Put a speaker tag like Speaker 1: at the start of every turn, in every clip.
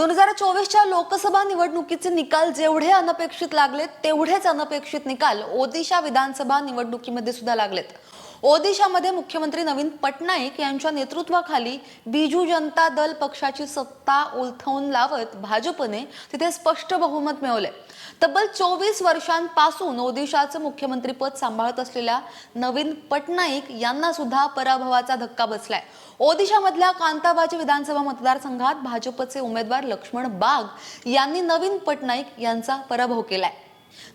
Speaker 1: दोन हजार चोवीसच्या लोकसभा निवडणुकीचे निकाल जेवढे अनपेक्षित लागलेत तेवढेच अनपेक्षित निकाल ओदिशा विधानसभा निवडणुकीमध्ये सुद्धा लागलेत. ओदिशामध्ये मुख्यमंत्री नवीन पटनाईक यांच्या नेतृत्वाखाली बिजू जनता दल पक्षाची सत्ता उलथवून लावत भाजपने तिथे स्पष्ट बहुमत मिळवले तब्बल चोवीस वर्षांपासून ओदिशाचं मुख्यमंत्रीपद सांभाळत असलेल्या नवीन पटनाईक यांना सुद्धा पराभवाचा धक्का बसलाय. ओदिशामधल्या कांताबाजी विधानसभा मतदारसंघात भाजपचे उमेदवार लक्ष्मण बाग यांनी नवीन पटनाईक यांचा पराभव केलाय.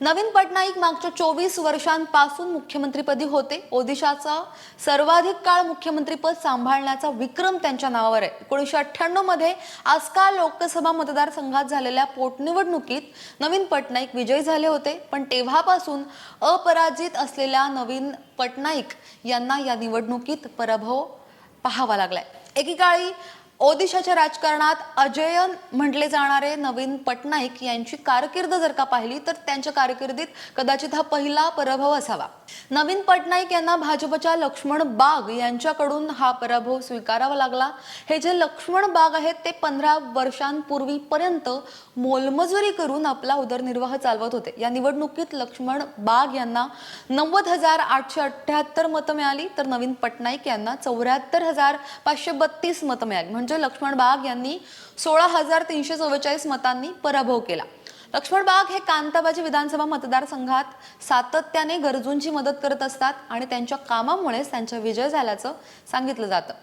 Speaker 1: नवीन पटनाईक मागच्या चोवीस वर्षांपासून मुख्यमंत्रीपदी होते. ओदिशाचा सर्वाधिक काळ मुख्यमंत्रीपद सांभाळण्याचा विक्रम त्यांच्या नावावर आहे. एकोणीसशे अठ्ठ्याण्णवमध्ये लोकसभा मतदारसंघात झालेल्या पोटनिवडणुकीत नवीन पटनाईक विजयी झाले होते. पण तेव्हापासून अपराजित असलेल्या नवीन पटनाईक यांना या निवडणुकीत पराभव पाहावा लागलाय. एकेकाळी ओदिशाच्या राजकारणात अजयन म्हटले जाणारे नवीन पटनाईक यांची कारकीर्द जर का पाहिली तर त्यांच्या कारकिर्दीत कदाचित हा पहिला पराभव असावा. नवीन पटनाईक यांना भाजपच्या लक्ष्मण बाग यांच्याकडून हा पराभव स्वीकारावा लागला. हे जे लक्ष्मण बाग आहेत ते पंधरा वर्षांपूर्वीपर्यंत मोलमजुरी करून आपला उदरनिर्वाह चालवत होते. या निवडणुकीत लक्ष्मण बाग यांना नव्वद हजार आठशे अठ्ठ्याहत्तर मतं मिळाली तर नवीन पटनाईक यांना चौऱ्याहत्तर हजार पाचशे बत्तीस मतं मिळाली. म्हणजे लक्ष्मण बाग यांनी सोळा हजार तीनशे चव्वेचाळीस मतांनी पराभव केला. लक्ष्मण बाग हे कांताबाजी विधानसभा मतदारसंघात सातत्याने गरजूंची मदत करत असतात आणि त्यांच्या कामामुळेच त्यांचा विजय झाल्याचं सांगितलं जातं.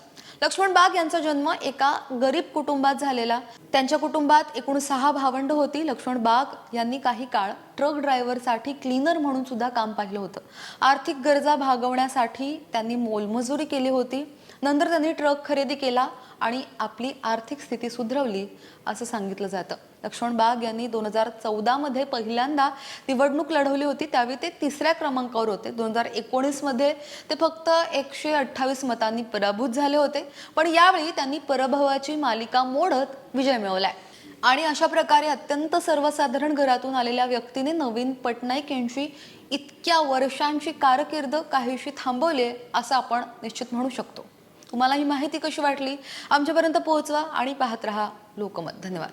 Speaker 1: लक्ष्मण बाग यांचा जन्म एका गरीब कुटुंबात झालेला. त्यांच्या कुटुंबात एकूण सहा भावंड होती. लक्ष्मण बाग यांनी काही काळ ट्रक ड्रायव्हरसाठी क्लीनर म्हणून सुद्धा काम पाहिलं होतं. आर्थिक गरजा भागवण्यासाठी त्यांनी मोलमजुरी केली होती. नंतर त्यांनी ट्रक खरेदी केला आणि आपली आर्थिक स्थिती सुधरवली असं सांगितलं जातं. लक्ष्मण बाग यांनी दोन हजार चौदामध्ये पहिल्यांदा निवडणूक लढवली होती. त्यावेळी ते तिसऱ्या क्रमांकावर होते. दोन हजार एकोणीसमध्ये ते फक्त एकशे अठ्ठावीस मतांनी पराभूत झाले होते. पण यावेळी त्यांनी पराभवाची मालिका मोडत विजय मिळवलाय. आणि अशा प्रकारे अत्यंत सर्वसाधारण घरातून आलेल्या व्यक्तीने नवीन पटनाईक यांची इतक्या वर्षांची कारकीर्द काहीशी थांबवली आहे असं आपण निश्चित म्हणू शकतो. तुम्हाला ही माहिती कशी वाटली? आमच्यापर्यंत पोहोचवा आणि पाहत रहा लोकमत. धन्यवाद.